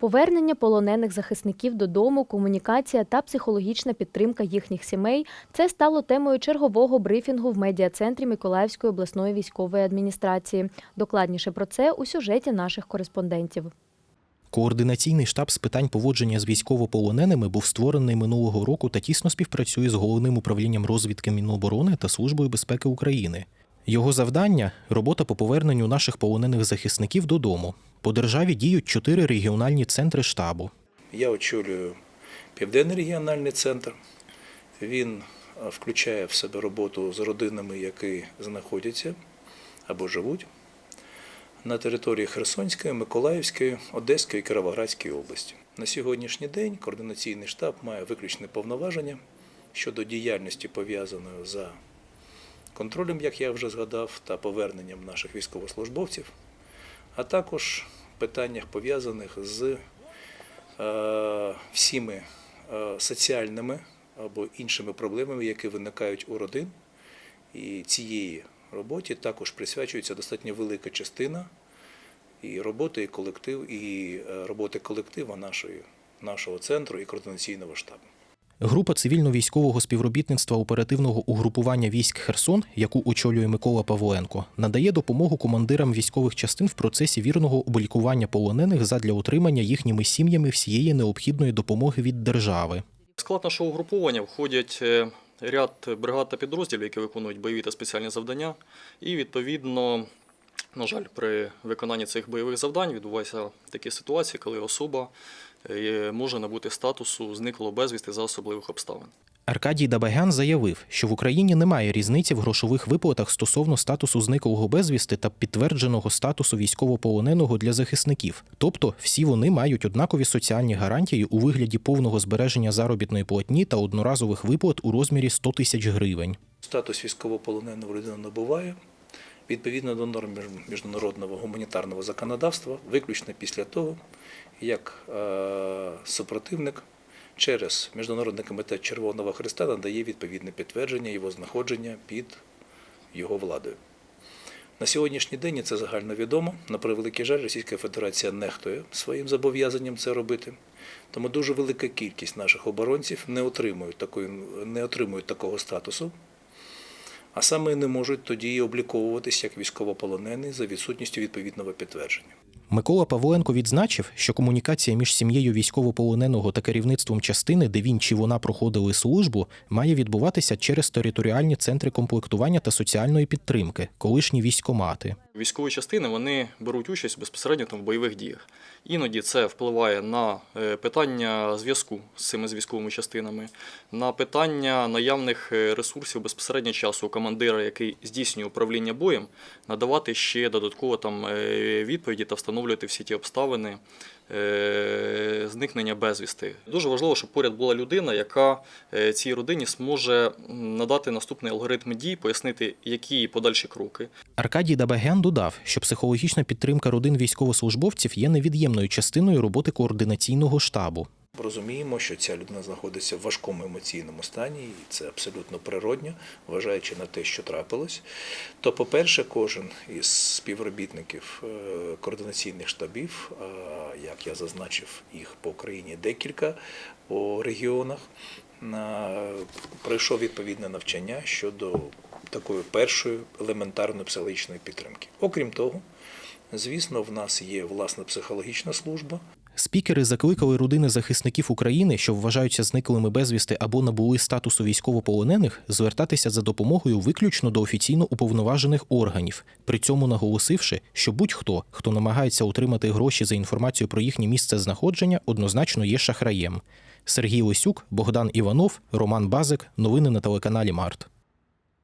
Повернення полонених захисників додому, комунікація та психологічна підтримка їхніх сімей це стало темою чергового брифінгу в медіа-центрі Миколаївської обласної військової адміністрації. Докладніше про це у сюжеті наших кореспондентів. Координаційний штаб з питань поводження з військовополоненими був створений минулого року та тісно співпрацює з головним управлінням розвідки Міноборони та Службою безпеки України. Його завдання робота по поверненню наших полонених захисників додому. По державі діють чотири регіональні центри штабу. Я очолюю Південний регіональний центр. Він включає в себе роботу з родинами, які знаходяться або живуть на території Херсонської, Миколаївської, Одеської і Кіровоградської області. На сьогоднішній день координаційний штаб має виключне повноваження щодо діяльності пов'язаної за контролем, як я вже згадав, та поверненням наших військовослужбовців, а також питаннях пов'язаних з е, всіми е, соціальними або іншими проблемами, які виникають у родин. І цієї роботі також присвячується достатньо велика частина і роботи, і колектив, і е, роботи колектива нашої, нашого центру і координаційного штабу. Група цивільно-військового співробітництва оперативного угрупування військ Херсон, яку очолює Микола Павленко, надає допомогу командирам військових частин в процесі вірного облікування полонених задля отримання їхніми сім'ями всієї необхідної допомоги від держави. Склад нашого угруповання входять е, ряд бригад та підрозділів, які виконують бойові та спеціальні завдання. І відповідно, на жаль, при виконанні цих бойових завдань відбуваються такі ситуації, коли особа може набути статусу зниклого безвісти за особливих обставин. Аркадій Дабагян заявив, що в Україні немає різниці в грошових виплатах стосовно статусу зниклого безвісти та підтвердженого статусу військовополоненого для захисників. Тобто всі вони мають однакові соціальні гарантії у вигляді повного збереження заробітної платні та одноразових виплат у розмірі 100 тисяч гривень. Статус військовополоненого людина набуває відповідно до норм міжнародного гуманітарного законодавства, виключно після того, як е, супротивник через Міжнародний комітет Червоного Христа надає відповідне підтвердження його знаходження під його владою. На сьогоднішній день і це загально відомо. На превеликий жаль, Російська Федерація нехтує своїм зобов'язанням це робити. Тому дуже велика кількість наших оборонців не отримують, такої, не отримують такого статусу, а саме не можуть тоді обліковуватись як військовополонений за відсутністю відповідного підтвердження. Микола Павленко відзначив, що комунікація між сім'єю військовополоненого та керівництвом частини, де він чи вона проходили службу, має відбуватися через територіальні центри комплектування та соціальної підтримки, колишні військомати. Військові частини вони беруть участь безпосередньо там в бойових діях. Іноді це впливає на е, питання зв'язку з цими з військовими частинами, на питання наявних е, ресурсів безпосередньо часу командира, який здійснює управління боєм, надавати ще додатково там е, відповіді та встановлювати всі ті обставини зникнення безвісти. Дуже важливо, щоб поряд була людина, яка е, цій родині зможе надати наступний алгоритм дій, пояснити, які подальші кроки. Аркадій Дабагян додав, що психологічна підтримка родин військовослужбовців є невід'ємною частиною роботи координаційного штабу. Розуміємо, що ця людина знаходиться в важкому емоційному стані, і це абсолютно природньо, вважаючи на те, що трапилось. То, по-перше, кожен із співробітників е, координаційних штабів, як я зазначив, їх по Україні декілька по регіонах, пройшов відповідне навчання щодо такої першої елементарної психологічної підтримки. Окрім того, звісно, в нас є власна психологічна служба. Спікери закликали родини захисників України, що вважаються зниклими безвісти або набули статусу військовополонених, звертатися за допомогою виключно до офіційно уповноважених органів, при цьому наголосивши, що будь-хто, хто намагається отримати гроші за інформацію про їхнє місце знаходження, однозначно є шахраєм. Сергій Лисюк, Богдан Іванов, Роман Базик. Новини на телеканалі Март.